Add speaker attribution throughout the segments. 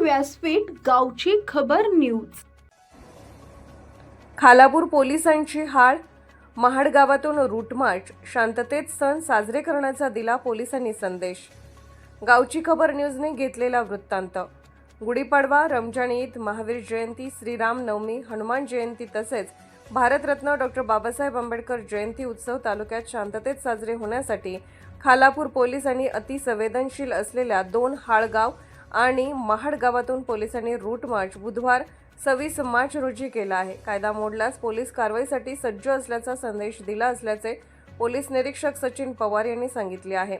Speaker 1: व्यासपीठ गावची खबर न्यूज.
Speaker 2: खालापूर पोलिसांची हाळ महाड गावातून शांततेत सण साजरे करण्याचा दिला पोलिसांनी संदेश. गावची खबर न्यूजने घेतलेला वृत्तांत. गुढीपाडवा रमजान ईद महावीर जयंती श्रीराम नवमी हनुमान जयंती तसेच भारतरत्न डॉक्टर बाबासाहेब आंबेडकर जयंती उत्सव तालुक्यात शांततेत साजरे होण्यासाठी खालापूर पोलिसांनी अतिसंवेदनशील असलेल्या दोन हाळगाव आणि महाड गावातून पोलिसांनी रूट मार्च बुधवार सव्वीस मार्च रोजी केला आहे. कायदा मोडल्यास पोलीस कारवाईसाठी सज्ज असल्याचा संदेश दिला असल्याचे पोलीस निरीक्षक सचिन पवार यांनी सांगितले आहे.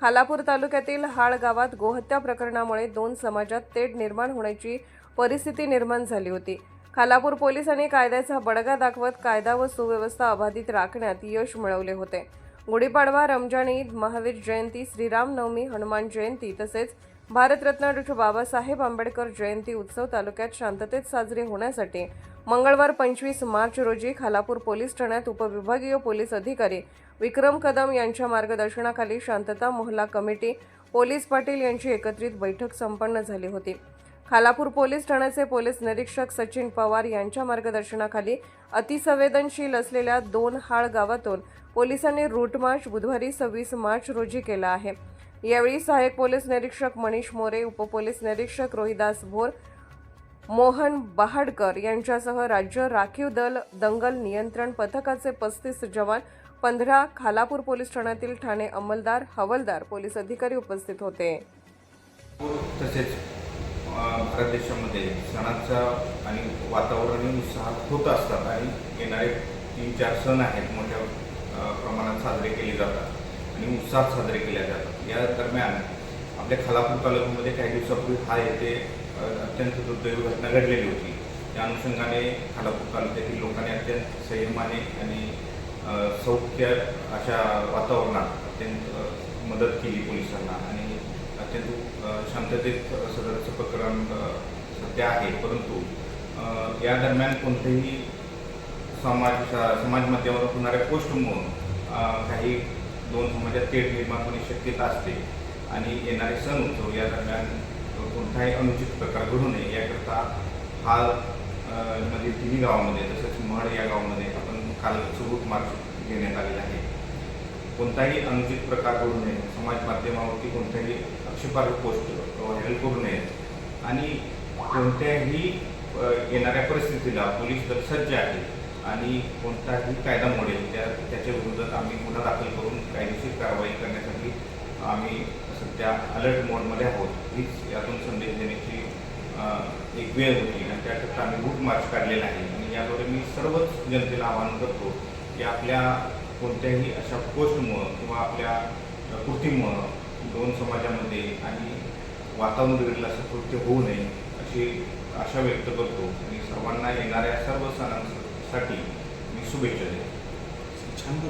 Speaker 2: खालापूर तालुक्यातील हाळ गावात गोहत्या प्रकरणामुळे दोन समाजात तेढ निर्माण होण्याची परिस्थिती निर्माण झाली होती. खालापूर पोलिसांनी कायद्याचा बडगा दाखवत कायदा व सुव्यवस्था अबाधित राखण्यात यश मिळवले होते. गुढीपाडवा रमजान ईद महावीर जयंती श्रीराम नवमी हनुमान जयंती तसेच भारतरत्न डॉक्टर बाबासाहेब आंबेडकर जयंती उत्सव तालुक्यात शांततेत साजरे होण्यासाठी मंगळवार पंचवीस मार्च रोजी खालापूर पोलीस ठाण्यात उपविभागीय पोलीस अधिकारी विक्रम कदम यांच्या मार्गदर्शनाखाली शांतता मोहल्ला कमिटी पोलीस पाटील यांची एकत्रित बैठक संपन्न झाली होती. खालापूर पोलीस ठाण्याचे पोलीस निरीक्षक सचिन पवार यांच्या मार्गदर्शनाखाली अतिसंवेदनशील असलेल्या दोन हाळ गावातून पोलिसांनी रूट मार्च बुधवारी सव्वीस मार्च रोजी केला आहे. यावेळी सहाय्यक पोलीस निरीक्षक मनीष मोरे उपपोलीस निरीक्षक रोहिदास भोर मोहन बहाडकर यांच्यासह राज्य राखीव दल दंगल नियंत्रण पथकाचे पस्तीस जवान पंधरा खालापूर पोलीस ठाण्यातील ठाणे अंमलदार हवलदार पोलीस अधिकारी उपस्थित होते.
Speaker 3: तसेच भारत देशामध्ये सणांचा आणि वातावरण उत्साह होत असतात आणि येणारे तीन चार सण आहेत मोठ्या प्रमाणात साजरे केले जातात. आणि उत्साहात साजरे केल्या जातात. या दरम्यान आपल्या खालापूर तालुक्यामध्ये काही दिवसापूर्वी हा येथे अत्यंत दुर्दैवी घटना घडलेली होती. त्या अनुषंगाने खालापूर तालुक्यातील लोकांनी अत्यंत संयमाने आणि सौख्य अशा वातावरणात अत्यंत मदत केली पोलिसांना आणि अत्यंत शांततेत सदरचं प्रकरण सध्या आहे. परंतु या दरम्यान कोणतेही समाज समाज माध्यमावर होणाऱ्या पोस्टमुळं काही दोन समाजात तेढ निर्माण होण्याची शक्यता असते. आणि येणारे सण उत्सव या दरम्यान कोणताही अनुचित प्रकार घडू नये याकरता हा म्हणजे तिन्ही गावामध्ये तसंच महड या गावामध्ये आपण काल सुरूट मार्च घेण्यात आलेला आहे. कोणताही अनुचित प्रकार करू नये. समाज माध्यमावरती कोणत्याही आक्षेपार्ह पोस्ट व्हायरल करू नयेत आणि कोणत्याही येणाऱ्या परिस्थितीला पोलीस दल सज्ज आहे. आणि कोणताही कायदा मोडेल त्या त्याच्या विरोधात आम्ही गुन्हा दाखल करून कायदेशीर कारवाई करण्यासाठी आम्ही सध्या अलर्ट मोडमध्ये आहोत. हीच यातून संदेश देण्याची एक वेळ होती आणि त्याकरता आम्ही रूट मार्च काढलेला आहे. आणि याद्वारे मी सर्वच जनतेला आवाहन करतो की आपल्या कोणत्याही अशा पोस्टमुळं किंवा आपल्या कृतीमुळं दोन समाजामध्ये आणि वातावरण बिघडलं असं कृत्य होऊ नये अशी आशा व्यक्त करतो. आणि सर्वांना येणाऱ्या सर्व सणांसाठी साठी मी शुभेच्छा देतो. छान